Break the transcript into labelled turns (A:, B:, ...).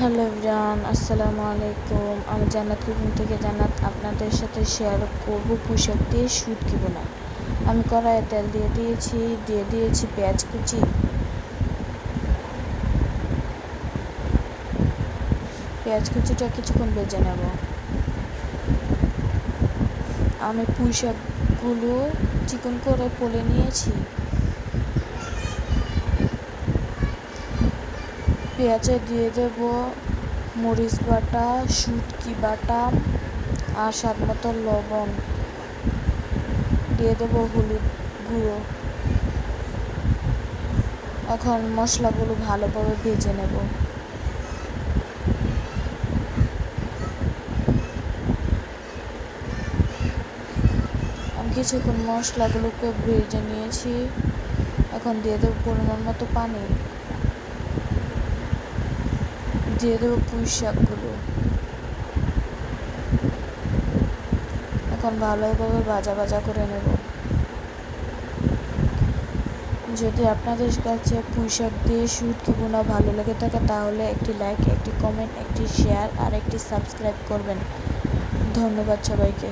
A: Hello everyone, আসসালামু আলাইকুম। আমি জান্নাত কুকিং থেকে জান্নাত আপনাদের সাথে শেয়ার করব পোশাক দিয়ে শুটকি বোনা। আমি কড়াইয়ে তেল দিয়ে দিয়েছি দিয়ে দিয়েছি পেঁয়াজ কুচি। পেঁয়াজ কুচিটা কিছুক্ষণ বেজে নেব। আমি পুঁই শাকগুলো চিকন করে পলে নিয়েছি। পেঁয়াজে দিয়ে দেব মরিচ বাটা, শুটকি বাটা আর স্বাদ মতো লবণ। দিয়ে দেব হলুদ গুঁড়ো। এখন মশলাগুলো ভালোভাবে ভেজে নেব। আমি কিছুক্ষণ মশলাগুলোকে ভেজে নিয়েছি। এখন দিয়ে দেবো পরিমাণ মতো পানি। দিয়ে দেবো পুঁই শাকগুলো। এখন ভালোভাবে ভাজা ভাজা করে নেব। যদি আপনাদের কাছে পুঁই শাক দিয়ে শুটকি বোনা ভালো লেগে থাকে, তাহলে একটি লাইক একটি কমেন্ট একটি শেয়ার আর একটি সাবস্ক্রাইব করবেন। ধন্যবাদ সবাইকে।